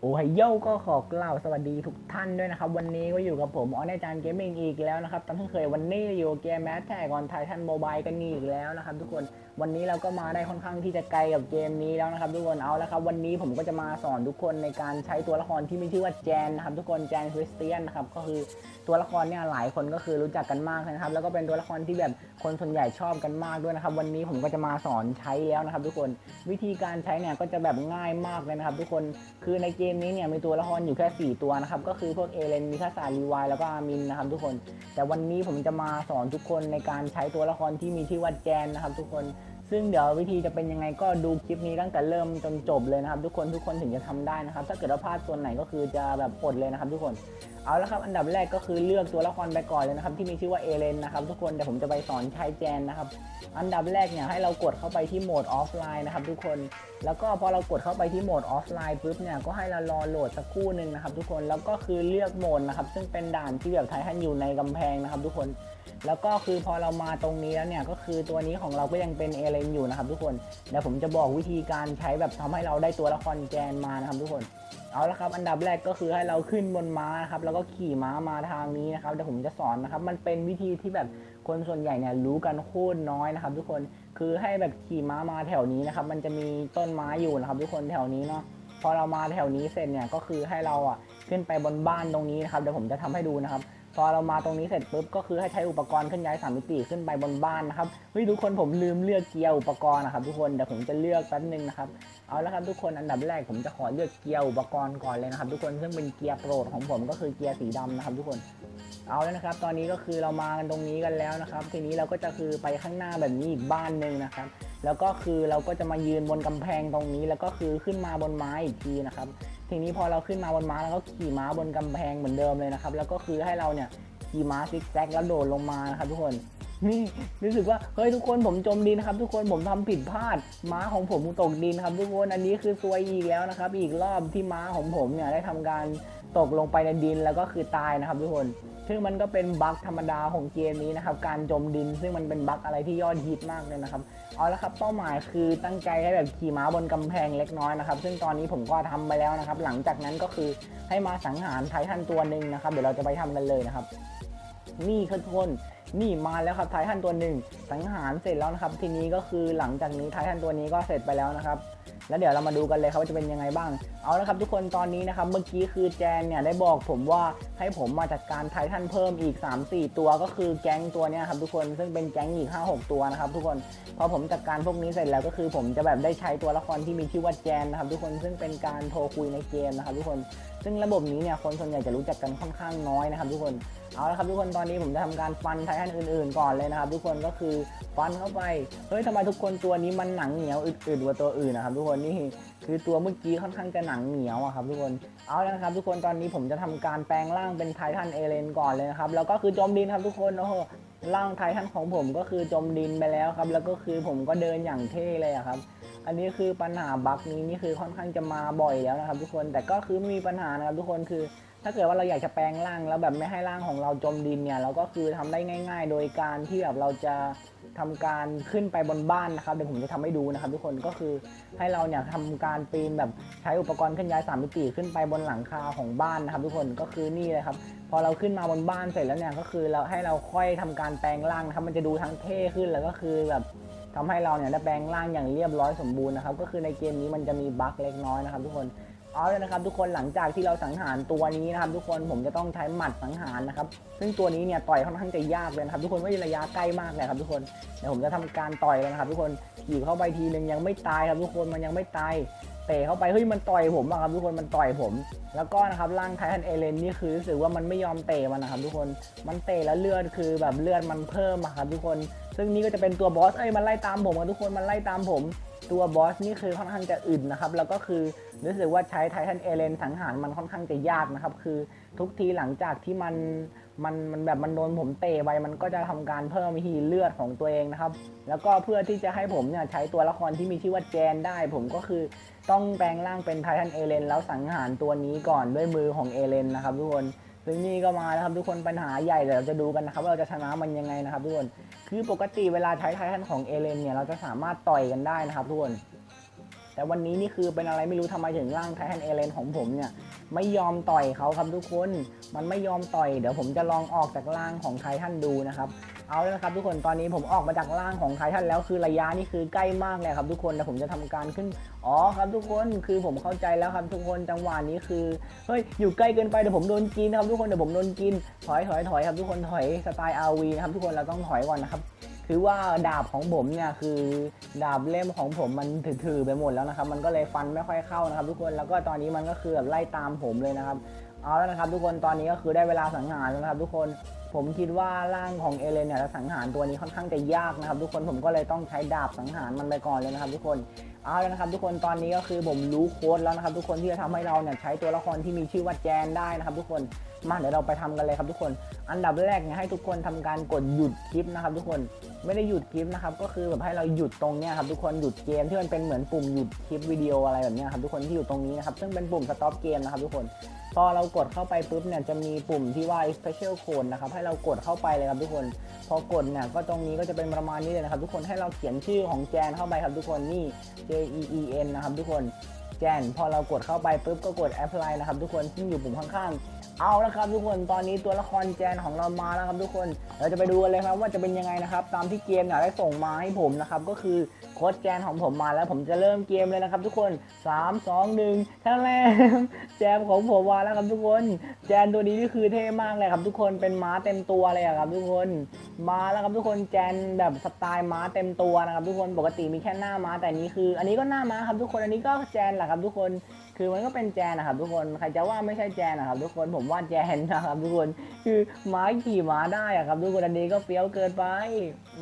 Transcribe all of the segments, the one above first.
โอ้ยโยก็ขอกล่าวสวัสดีทุกท่านด้วยนะครับ วันนี้ก็อยู่กับผมออนอจารย์เกมมิ่งอีกแล้วนะครับตามที่เคยวันนี้อยู่เกมแมสแท็กออนไททันโมบายกันอีกแล้วนะครับทุกคน วันนี้เราก็มาได้ค่อนข้างที่จะไกลกับเกมนี้แล้วนะครับ ทุกคนเอาแล้วครับวันนี้ผมก็จะมาสอนทุกคนในการใช้ตัวละครที่มีชื่อว่าแจนนะครับทุกคนแจนคริสเตียนนะครับก็คือตัวละครเนี่ยหลายคนก็คือรู้จักกันมากนะครับ แล้วก็เป็นตัวละครที่แบบคนส่วนใหญ่ชอบกันมากด้วยนะครับ วันนี้ผมก็จะมาสอนใช้แล้วนะครับ ทุกคนวิธีการใช้เนี่ยก็จะแบบง่ายมากเลยนะครับ ทุกคนคือในเกมนี้เนี่ยมีตัวละครอยู่แค่ 4 ตัวนะครับก็คือพวกเอเลนมิคาซารีวายแล้วก็อามินนะครับทุกคน แต่วันนี้ผมจะมาสอนทุกคนในการใช้ตัวละครที่มีชื่อว่าแจนนะครับ ทุกคน ซึ่งเดี๋ยววิธีจะเป็นยังไงก็ดูคลิปนี้ตั้งแต่เริ่มจนจบเลยนะครับ ทุกคนทุกคนถึงจะทำได้นะครับ ถ้าเกิดว่าพลาดส่วนไหนก็คือจะแบบอดเลยนะครับ ทุกคนเอาละครับอันดับแรกก็คือเลือกตัวละครไปก่อนเลยนะครับ ที่มีชื่อว่าเอเลนนะครับ ทุกคนเดี๋ยวผมจะไปสอนใช้แจนนะครับ อันดับแรกเนี่ยให้เรากดเข้าไปที่โหมดออฟไลน์นะครับ ทุกคนแล้วก็พอเรากดเข้าไปที่โหมดออฟไลน์ปุ๊บเนี่ยก็ให้เรารอโหลดสักครู่หนึ่งนะครับ ทุกคนแล้วก็คือเลือกโหมดนะครับ ซึ่งเป็นด่านที่แบบไททันอยู่ในกำแพงนะครับ ทุกคน แล้วก็คือพอเรามาตรงนี้แล้วเนี่ยก็คือตัวนี้ของเราก็ยังเป็นเอเลนอยู่นะครับทุกคนเดี๋ยวผมจะบอกวิธีการใช้แบบทำให้เราได้ตัวละครแกนมานะครับทุกคนเอาละครับอันดับแรกก็คือให้เราขึ้นบนม้านะครับแล้วก็ขี่ม้ามาทางนี้นะครับเดี๋ยวผมจะสอนนะครับมันเป็นวิธีที่แบบคนส่วนใหญ่เนี่ยรู้กันโคตรน้อยนะครับ ทุกคนคือให้แบบขี่ม้ามาแถวนี้นะครับมันจะมีต้นไม้อยู่นะครับ ทุกคนแถวนี้เนาะพอเรามาแถวนี้เสร็จเนี่ยก็คือให้เราอะขึ้นไปบนบ้านตรงนี้นะครับเดี๋ยวผมจะทำให้ดูนะครับ พอเรามาตรงนี้เสร็จปุ๊บก็คือให้ใช้อุปกรณ์เคลื่อนย้ายสามมิติขึ้นไปบนบ้านนะครับเฮ้ยทุกคนผมลืมเลือกเกียร์อุปกรณ์นะครับทุกคนเดี๋ยวผมจะเลือกแป๊บนึงนะครับเอาละครับทุกคนอันดับแรกผมจะขอเลือกเกียร์อุปกรณ์ก่อนเลยนะครับ ทุกคนซึ่งเป็นเกียร์โปรดของผมก็คือเกียร์สีดำนะครับ ทุกคนเอาแล้วนะครับ ตอนนี้ก็คือเรามากันตรงนี้กันแล้วนะครับ ทีนี้เราก็จะคือไปข้างหน้าแบบนี้อีกบ้านหนึ่งนะครับ แล้วก็คือเราก็จะมายืนบนกำแพงตรงนี้ แล้วก็คือขึ้นมาบนไม้อีกทีนะครับ ทีนี้พอเราขึ้นมาบนม้าแล้วก็ขี่ม้าบนกำแพงเหมือนเดิมเลยนะครับ แล้วก็คือให้เราเนี่ยขี่ม้าซิกแซกแล้วโดดลงมานะครับทุกคนนี่รู้สึกว่าเฮ้ยทุกคนผมจมดินครับทุกคนผมทำผิดพลาด ม้าของผมตกดินครับทุกคนอันนี้คือซวยอีกแล้วนะครับ อีกรอบที่ม้าของผมเนี่ยได้ทำการ ตกลงไปในดินแล้วก็คือตายนะครับทุกคน ซึ่งมันก็เป็นบั๊กธรรมดาของเกมนี้นะครับ การจมดิน ซึ่งมันเป็นบั๊กอะไรที่ยอดฮิตมากเลยนะครับ เอาละครับเป้าหมายคือตั้งใจให้แบบขี่ม้าบนกำแพงเล็กน้อยนะครับ ซึ่งตอนนี้ผมก็ทำไปแล้วนะครับ หลังจากนั้นก็คือให้มาสังหารไททันตัวหนึ่งนะครับ เดี๋ยวเราจะไปทำกันเลยนะครับ นี่คือทุกคนนี่มาแล้วครับไททันตัวหนึ่งสังหารเสร็จแล้วนะครับ ทีนี้ก็คือหลังจากนี้ไททันตัวนี้ก็เสร็จไปแล้วนะครับ แล้วเดี๋ยวเรามาดูกันเลยครับว่าจะเป็นยังไงบ้าง เอาละครับทุกคนตอนนี้นะครับเมื่อกี้คือแจนเนี่ยได้บอกผมว่าให้ผมมาจัดการไททันเพิ่มอีก 3-4 ตัวก็คือแก๊งตัวเนี้ยครับทุกคนซึ่งเป็นแก๊งอีก 5-6 ตัวนะครับทุกคนพอผมจัดการพวกนี้เสร็จแล้วก็คือผมจะแบบได้ใช้ตัวละครที่มีชื่อว่าแจนนะครับทุกคนซึ่งเป็นการโทรคุยในเกมนะครับทุกคน ซึ่งระบบนี้เนี่ยคนส่วนใหญ่จะรู้จักกันค่อนข้างน้อยนะครับทุกคนเอาละครับทุกคนตอนนี้ผมจะทำการฟันไททันอื่นๆ ก่อนเลยนะครับ ทุกคนก็คือฟันเข้าไปเฮ้ยทำไมทุกคนตัวนี้มันหนังเหนียวอึดๆกว่าตัวอื่นนะครับ ทุกคนนี่คือตัวเมื่อกี้ค่อนข้างจะหนังเหนียวอะครับ ทุกคนเอาแล้วนะครับ ทุกคนตอนนี้ผมจะทำการแปลงร่างเป็นไททันเอเลนก่อนเลยนะครับแล้วก็คือจมดินครับทุกคนโอ้โหร่างไททันของผมก็คือจมดินไปแล้วครับ แล้วก็คือผมก็เดินอย่างเท่เลยอะครับ อันนี้คือปัญหาบั๊กนี้นี่คือค่อนข้างจะมาบ่อยแล้วนะครับ ทุกคนแต่ก็คือไม่มีปัญหานะครับทุกคนคือ ถ้าเกิดว่าเราอยากจะแปลงร่างแล้วแบบไม่ให้ร่างของเราจมดินเนี่ยเราก็คือทำได้ง่าย ๆ โดยการที่แบบเราจะทำการขึ้นไปบนบ้านนะครับเดี๋ยวผมจะทำให้ดูนะครับ ทุกคนก็คือให้เราเนี่ยทำการปีนแบบใช้อุปกรณ์เคลื่อนย้ายสามมิติขึ้นไปบนหลังคาของบ้านนะครับ ทุกคนก็คือนี่เลยครับพอเราขึ้นมาบนบ้านเสร็จแล้วเนี่ยก็คือเราให้เราค่อยทำการแปลงร่างนะครับมันจะดูทั้งเท่ขึ้นแล้วก็คือแบบ ทำให้เราเนี่ยได้แปลงร่างอย่างเรียบร้อยสมบูรณ์นะครับ ก็คือในเกมนี้มันจะมีบั๊กเล็กน้อยนะครับ ทุกคนเอาเลยนะครับทุกคนหลังจากที่เราสังหารตัวนี้นะครับ ทุกคนผมจะต้องใช้หมัดสังหารนะครับ ซึ่งตัวนี้เนี่ยต่อยค่อนข้างจะยากเลยนะครับ ทุกคนว่ระยะใกล้มากเลยครับ ทุกคนเดี๋ยวผมจะทำการต่อยเลยนะครับ ทุกคนหยิบเข้าไปทีนึงยังไม่ตายครับ ทุกคนมันยังไม่ตาย เตะเข้าไปเฮ้ยมันต่อยผมอะครับทุกคนมันต่อยผม แล้วก็นะครับร่างไททันเอเลนนี่คือรู้สึกว่ามันไม่ยอมเตะมันนะครับทุกคนมันเตะแล้วเลือดคือแบบเลือดมันเพิ่มอะครับทุกคน ซึ่งนี่ก็จะเป็นตัวบอสเอ้ยมันไล่ตามผมครับทุกคนมันไล่ตามผม ตัวบอสนี่คือค่อนข้างจะอึดนะครับ แล้วก็คือรู้สึกว่าใช้ไททันเอเลนสังหารมันค่อนข้างจะยากนะครับ คือทุกทีหลังจากที่มันมันมันแบบมันโดนผมเตะไปมันก็จะทำการเพิ่มฮีเลือดของตัวเองนะครับ แล้วก็เพื่อที่จะให้ผมเนี่ยใช้ตัวละครที่มีชื่อว่าแจนได้ ผมก็คือต้องแปลงร่างเป็นไททันเอเลนแล้วสังหารตัวนี้ก่อนด้วยมือของเอเลนนะครับทุกคน ซึ่งนี่ก็มาแล้วครับทุกคนปัญหาใหญ่เดี๋ยวเราจะดูกันนะครับว่าเราจะชนะมันยังไงนะครับทุกคนคือปกติเวลาใช้ไททันของเอเลนเนี่ยเราจะสามารถต่อยกันได้นะครับทุกคนแต่วันนี้นี่คือเป็นอะไรไม่รู้ทำไมถึงร่างไททันเอเลนของผมเนี่ยไม่ยอมต่อยเขาครับทุกคน มันไม่ยอมต่อย เดี๋ยวผมจะลองออกจากร่างของไททันดูนะครับ เอาแล้วนะครับทุกคน ตอนนี้ผมออกมาจากร่างของไททันแล้วคือระยะนี่คือใกล้มากเลยครับทุกคนแต่ผมจะทำการขึ้น อ๋อครับทุกคนคือผมเข้าใจแล้วครับทุกคนจังหวะนี้คือเฮ้ยอยู่ใกล้เกินไปเดี๋ยวผมโดนกินนะครับทุกคนเดี๋ยวผมโดนกินถอยถอยถอยครับทุกคนถอยสไตล์อาวีนะครับทุกคนเราต้องถอยก่อนนะครับคือว่าดาบของผมเนี่ยคือดาบเล่มของผมมันถือๆไปหมดแล้วนะครับ มันก็เลยฟันไม่ค่อยเข้านะครับ ทุกคนแล้วก็ตอนนี้มันก็คือแบบไล่ตามผมเลยนะครับ เอาแล้วนะครับ ทุกคนตอนนี้ก็คือได้เวลาสังหารแล้วนะครับ ทุกคน ผมคิดว่าร่างของเอเลนเนี่ยจะสังหารตัวนี้ค่อนข้างจะยากนะครับ ทุกคนผมก็เลยต้องใช้ดาบสังหารมันไปก่อนเลยนะครับ ทุกคนเอาแล้วนะครับ ทุกคนตอนนี้ก็คือผมรู้โค้ดแล้วนะครับ ทุกคนที่จะทำให้เราเนี่ยใช้ตัวละครที่มีชื่อว่าแจนได้นะครับ ทุกคนมาเดี๋ยวเราไปทำกันเลยครับทุกคน อันดับแรกเนี่ยให้ทุกคนทำการกดหยุดคลิปนะครับ ทุกคนไม่ได้หยุดคลิปนะครับก็คือแบบให้เราหยุดตรงเนี้ยครับทุกคนหยุดเกมที่มันเป็นเหมือนปุ่มหยุดคลิปวิดีโออะไรแบบเนี้ยครับทุกคนที่อยู่ตรงนี้นะครับซึ่งเป็นปุ่มสต็อปเกมนะครับทุกคน พอเรากดเข้าไปปุ๊บเนี่ยจะมีปุ่มที่ว่า special code นะครับให้เรากดเข้าไปเลยครับทุกคน พอกดเนี่ยก็ตรงนี้ก็จะเป็นประมาณนี้เลยนะครับ ทุกคนให้เราเขียนชื่อของแจนเข้าไปครับทุกคนนี่ J E E N นะครับทุกคนแจนพอเรากดเข้าไปปุ๊บก็กด apply นะครับทุกคนซึ่งอยู่ปุ่มข้างๆ เอาละครับทุกคนตอนนี้ตัวละครแจนของเรามาแล้วครับทุกคนเราจะไปดูกันเลยครับว่าจะเป็นยังไงนะครับ ตามที่เกมเนี่ยได้ส่งมาให้ผมนะครับก็คือโค้ดแจนของผมมาแล้วผมจะเริ่มเกมเลยนะครับ ทุกคน 3 2 1ทั้งแรกแจมของผมมาแล้วครับทุกคน แจนตัวนี้นี่คือเท่มากเลยครับ ทุกคนเป็นม้าเต็มตัวเลยอะครับ ทุกคนมาแล้วครับทุกคนแจนแบบสไตล์ม้าเต็มตัวนะครับ ทุกคนปกติมีแค่หน้าม้าแต่นนี้คือ อันนี้ก็หน้าม้าครับทุกคนอันนี้ก็แจนแหละครับ ทุกคนคือมันก็เป็นแจนนะครับ ทุกคนใครจะว่าไม่ใช่แจนนะครับ ทุกคนผมว่าแจนนะครับทุกคนคือม้าขี่ม้าได้อะครับทุกคนอันนี้ก็เฟี้ยวเกินไป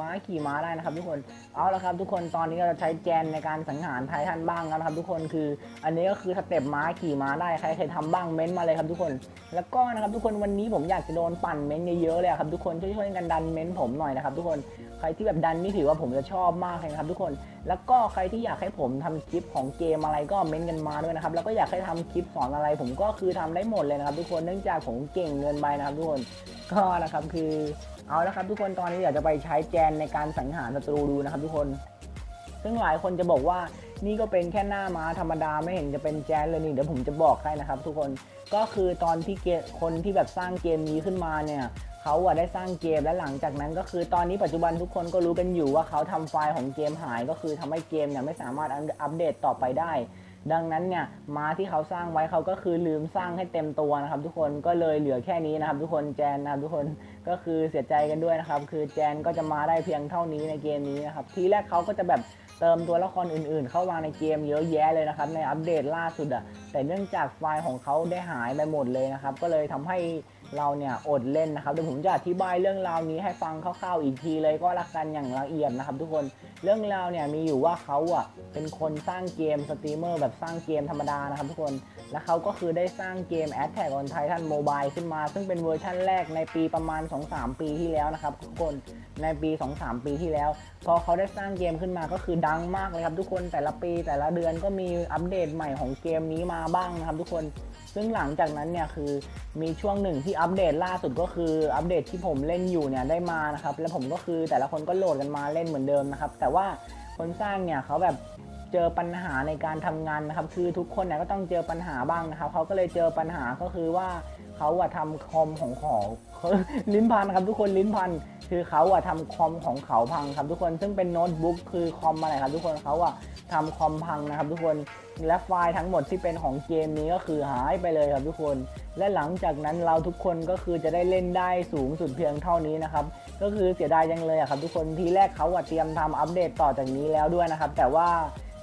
ม้าขี่ม้าได้นะครับ ทุกคนเอาละครับ ทุกคนตอนนี้เราจะใช้แจนในการสังหารไททันบ้างแล้วนะครับ ทุกคนคือ อันนี้ก็คือสเต็ปม้าขี่ม้าได้ใครเคยทำบ้างเม้นต์มาเลยครับทุกคน แล้วก็นะครับทุกคนวันนี้ผมอยากจะโดนปั่นเม้นต์เยอะๆเลยครับทุกคนช่วยๆกันดันเม้นต์ผมหน่อยนะครับ ทุกคน ใครที่แบบดันนี่ถือว่าผมจะชอบมากเลยครับทุกคน แล้วก็ใครที่อยากให้ผมทำคลิปของเกมอะไรก็เม้นต์กันมาด้วยนะครับ แล้วก็อยากให้ทำคลิปสอนอะไร ผมก็คือทำได้หมดเลยนะครับ ทุกคน เนื่องจากผมเก่งเงินไปนะครับทุกคน ก็นะครับคือเอาละครับทุกคน ตอนนี้อยากจะไปใช้แจนในการสังหารศัตรูดูนะครับทุกคน ซึ่งหลายคนจะบอกว่านี่ก็เป็นแค่หน้าม้าธรรมดาไม่เห็นจะเป็นแจนเลยนี่เดี๋ยวผมจะบอกให้นะครับ ทุกคนก็คือตอนที่เกมคนที่แบบสร้างเกมนี้ขึ้นมาเนี่ย เขาอะได้สร้างเกมและหลังจากนั้นก็คือตอนนี้ปัจจุบันทุกคนก็รู้กันอยู่ว่าเขาทำไฟล์ของเกมหาย ก็คือทำให้เกมเนี่ยไม่สามารถอัปเดตต่อไปได้ ดังนั้นเนี่ยม้าที่เขาสร้างไว้เขาก็คือลืมสร้างให้เต็มตัวนะครับทุกคนก็เลยเหลือแค่นี้นะครับ ทุกคนแจนนะครับทุกคนก็คือเสียใจกันด้วยนะครับ คือแจนก็จะมาได้เพียงเท่านี้ในเกมนี้นะครับทีแรกเขาก็จะแบบเติมตัวละครอื่นๆ เข้ามาในเกมเยอะแยะเลยนะครับ ในอัปเดตล่าสุดอะแต่เนื่องจากไฟล์ของเขาได้หายไปหมดเลยนะครับ ก็เลยทำให้ เราเนี่ยอดเล่นนะครับเดี๋ยวผมจะอธิบายเรื่องราวนี้ให้ฟังคร่าวๆอีกทีเลยก็ละกันอย่างละเอียดนะครับ ทุกคนเรื่องราวเนี่ยมีอยู่ว่าเขาอะเป็นคนสร้างเกมสตรีมเมอร์แบบสร้างเกมธรรมดานะครับ ทุกคนแล้วเขาก็คือได้สร้างเกม a t t a c k on Titan Mobile ขึ้นมา ซึ่งเป็นเวอร์ชั่นแรกในปีประมาณ 2-3 ปีที่แล้วนะครับ ทุกคนในปี 2-3 ปีที่แล้ว พอเขาได้สร้างเกมขึ้นมาก็คือดังมากเลยครับ ทุกคนแต่ละปีแต่ละเดือนก็มีอัปเดตใหม่ของเกมนี้มาบ้างนะครับ ทุกคน ซึ่งหลังจากนั้นเนี่ยคือมีช่วงหนึ่งที่อัปเดตล่าสุดก็คืออัปเดตที่ผมเล่นอยู่เนี่ยได้มานะครับแล้วผมก็คือแต่ละคนก็โหลดกันมาเล่นเหมือนเดิมนะครับ แต่ว่าคนสร้างเนี่ยเขาแบบเจอปัญหาในการทำงานนะครับ คือทุกคนเนี่ยก็ต้องเจอปัญหาบ้างนะครับเขาก็เลยเจอปัญหาก็คือว่า เขาอะทำคอมของของลิ้นพันครับทุกคนลิ้นพันคือเขาอะทำคอมของเขาพังครับทุกคนซึ่งเป็นโน้ตบุ๊กคือคอมอะไรครับทุกคนเขาอะทำคอมพังนะครับทุกคนและไฟล์ทั้งหมดที่เป็นของเกมนี้ก็คือหายไปเลยครับทุกคน และหลังจากนั้นเราทุกคนก็คือจะได้เล่นได้สูงสุดเพียงเท่านี้นะครับก็คือเสียดายจังเลยอะครับทุกคนทีแรกเขาอะเตรียมทำอัปเดตต่อจากนี้แล้วด้วยนะครับ แต่ว่า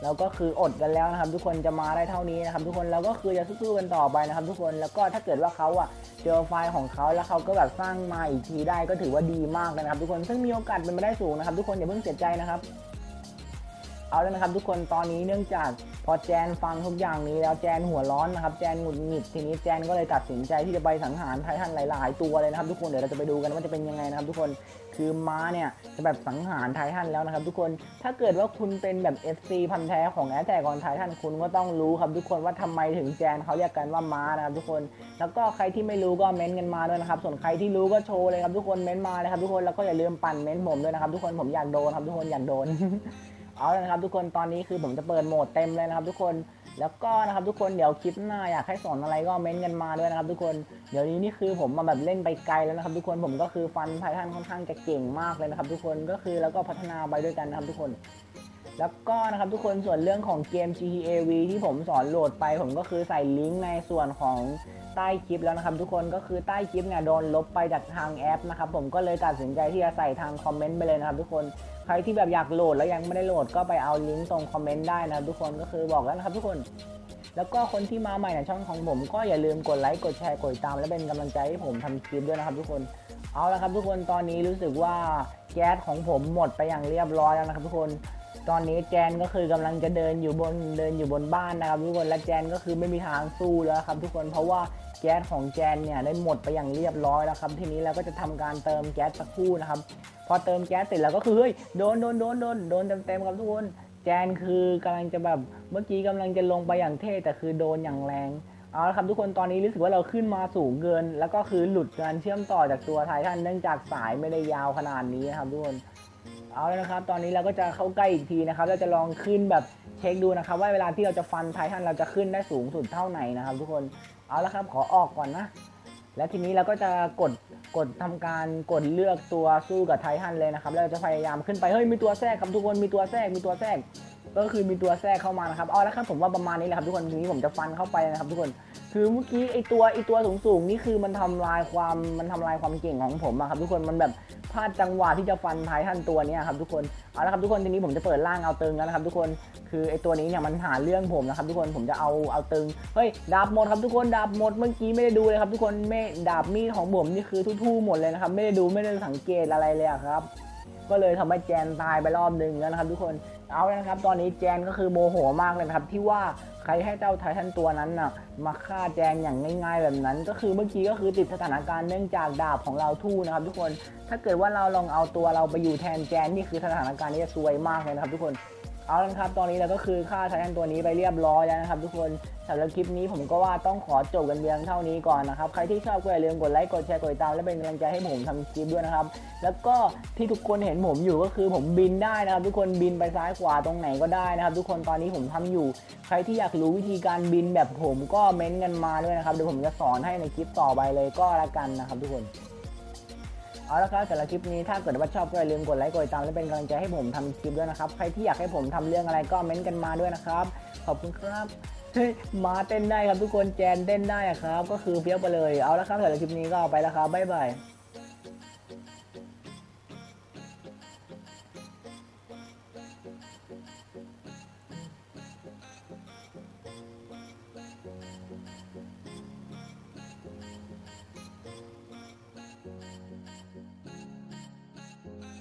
เราก็คืออดกันแล้วนะครับ ทุกคนจะมาได้เท่านี้นะครับ ทุกคนเราก็คือจะสู้ๆกันต่อไปนะครับ ทุกคนแล้วก็ถ้าเกิดว่าเขาอะเจอไฟล์ของเขาแล้วเขาก็แบบสร้างมาอีกทีได้ก็ถือว่าดีมากเลยนะครับ ทุกคนซึ่งมีโอกาสเป็นไปได้สูงนะครับ ทุกคนอย่าเพิ่งเสียใจนะครับ เอาแล้วนะครับ ทุกคนตอนนี้เนื่องจากพอแจนฟังทุกอย่างนี้แล้วแจนหัวร้อนนะครับ แจนหงุดหงิดทีนี้แจนก็เลยตัดสินใจที่จะไปสังหารไททันหลาย ๆ ตัวเลยนะครับ ทุกคนเดี๋ยวเราจะไปดูกันว่าจะเป็นยังไงนะครับ ทุกคน คือม้าเนี่ยจะแบบสังหารไททันแล้วนะครับทุกคนถ้าเกิดว่าคุณเป็นแบบ FC พันธุ์แท้ของแอตแทกอนไททันคุณก็ต้องรู้ครับทุกคนว่าทำไมถึงแจนเขาเรียกกันว่าม้านะครับทุกคน แล้วก็ใครที่ไม่รู้ก็เม้นต์กันมาด้วยนะครับส่วนใครที่รู้ก็โชว์เลยครับทุกคนเม้นต์มาเลยครับทุกคนแล้วก็อย่าลืมปั่นเม้นต์ผมด้วยนะครับทุกคนผมอยากโดนครับทุกคนอยากโดนเอาละนะครับทุกคนตอนนี้คือผมจะเปิดโหมดเต็มเลยนะครับทุกคน แล้วก็นะครับทุกคนเดี๋ยวคลิปหน้าอยากให้สอนอะไรก็เม้นต์กันมาด้วยนะครับทุกคนเดี๋ยวนี้นี่คือผมมาแบบเล่นไปไกลแล้วนะครับ ทุกคนผมก็คือฟันไททันค่อนข้างจะเก่งมากเลยนะครับ ทุกคนก็คือแล้วก็พัฒนาไปด้วยกันนะครับทุกคน แล้วก็นะครับทุกคนส่วนเรื่องของเกม GTA V ที่ผมสอนโหลดไป ผมก็คือใส่ลิงก์ในส่วนของใต้คลิปแล้วนะครับ ทุกคนก็คือใต้คลิปเนี่ยโดนลบไปจากทางแอปนะครับผมก็เลยตัดสินใจที่จะใส่ทางคอมเมนต์ไปเลยนะครับทุกคน ใครที่แบบอยากโหลดแล้วยังไม่ได้โหลดก็ไปเอาลิงก์ตรงคอมเมนต์ได้นะครับทุกคนก็คือบอกแล้วนะครับทุกคนแล้วก็คนที่มาใหม่ในช่องของผมก็อย่าลืมกดไลค์กดแชร์กดติดตาม และเป็นกำลังใจให้ผมทำคลิปด้วยนะครับ ทุกคนเอาละครับ ทุกคนตอนนี้รู้สึกว่าแก๊สของผมหมดไปอย่างเรียบร้อยแล้วนะครับ ทุกคนตอนนี้แจนก็คือกำลังจะเดินอยู่บนเดินอยู่บนบ้านนะครับ ทุกคนและแจนก็คือไม่มีทางสู้แล้วครับ ทุกคนเพราะว่า แก๊สของแจนเนี่ยได้หมดไปอย่างเรียบร้อยแล้วครับทีนี้เราก็จะทำการเติมแก๊สสักครู่นะครับ พอเติมแก๊สเสร็จแล้วก็คือเฮ้ยโดนโดนโดนโดนโดนเต็มๆครับทุกคนแจนคือกำลังจะแบบเมื่อกี้กำลังจะลงไปอย่างเท่แต่คือโดนอย่างแรงเอาละครับทุกคนตอนนี้รู้สึกว่าเราขึ้นมาสูงเกิน แล้วก็คือหลุดการเชื่อมต่อจากตัวไททันเนื่องจากสายไม่ได้ยาวขนาดนี้นะครับทุกคนเอาแล้วนะครับ ตอนนี้เราก็จะเข้าใกล้อีกทีนะครับ เราจะลองขึ้นแบบเช็คดูนะครับ ว่าเวลาที่เราจะฟันไททันเราจะขึ้นได้สูงสุดเท่าไหนนะครับ ทุกคน เอาละครับขอออกก่อนนะ และทีนี้เราก็จะกดกดทำการกดเลือกตัวสู้กับไททันเลยนะครับแล้วเราจะพยายามขึ้นไปเฮ้ยมีตัวแทรกครับทุกคนมีตัวแทรกมีตัวแทรก ก็คือมีตัวแทรกเข้ามานะครับเอาละครับผมว่าประมาณนี้แหละครับทุกคนทีนี้ผมจะฟันเข้าไปนะครับ ทุกคนคือเมื่อกี้ไอตัวไอตัวสูงสูงๆนี่คือมันทำลายความมันทำลายความเก่งของผมอะครับทุกคนมันแบบพลาดจังหวะที่จะฟันไททันตัวนี้ครับทุกคนเอาละครับทุกคนทีนี้ผมจะเปิดร่างเอาเตึงแล้วนะครับ ทุกคน คือไอตัวนี้เนี่ยมันหาเรื่องผมนะครับทุกคนผมจะเอาเอาตึงเฮ้ยดาบหมดครับทุกคนดาบหมดเมื่อกี้ไม่ได้ดูเลยครับ ทุกคนไม่ดาบมีดของผมนี่คือทู่ๆหมดเลยนะครับไม่ได้ดูไม่ได้สังเกตอะไรเลยครับ ก็เลยทำให้แจนตายไปรอบหนึ่งแล้วนะครับ ทุกคนเอาแล้วนะครับ ตอนนี้แจนก็คือโมโหมากเลยนะครับ ที่ว่าใครให้เจ้าไททันตัวนั้นน่ะมาฆ่าแจนอย่างง่ายๆแบบนั้น ก็คือเมื่อกี้ก็คือติดสถานการณ์เนื่องจากดาบของเราทู่นะครับ ทุกคนถ้าเกิดว่าเราลองเอาตัวเราไปอยู่แทนแจนนี่คือสถานการณ์นี้จะซวยมากเลยนะครับ ทุกคน เอาละครับ ตอนนี้เราก็คือฆ่าไททันตัวนี้ไปเรียบร้อยแล้วนะครับ ทุกคนสำหรับคลิปนี้ผมก็ว่าต้องขอจบกันเพียงเท่านี้ก่อนนะครับ ใครที่ชอบก็อย่าลืมกดไลค์กดแชร์กดติดตามและเป็นกำลังใจให้ผมทำคลิปด้วยนะครับ แล้วก็ที่ทุกคนเห็นผมอยู่ก็คือผมบินได้นะครับ ทุกคนบินไปซ้ายขวาตรงไหนก็ได้นะครับ ทุกคนตอนนี้ผมทำอยู่ ใครที่อยากรู้วิธีการบินแบบผมก็เม้นต์กันมาด้วยนะครับเดี๋ยวผมจะสอนให้ในคลิปต่อไปเลยก็แล้วกันนะครับ ทุกคน เอาละครับสำหรับคลิปนี้ถ้าเกิดว่าชอบก็อย่าลืมกดไลค์กดติดตามและเป็นกำลังใจให้ผมทำคลิปด้วยนะครับ ใครที่อยากให้ผมทำเรื่องอะไรก็เม้นต์กันมาด้วยนะครับ ขอบคุณครับเฮ้ยมาเต้นได้ครับทุกคนแจนเต้นได้ครับ ก็คือเพี้ยวไปเลยเอาละครับสำหรับคลิปนี้ก็ไปแล้วครับบ๊ายบาย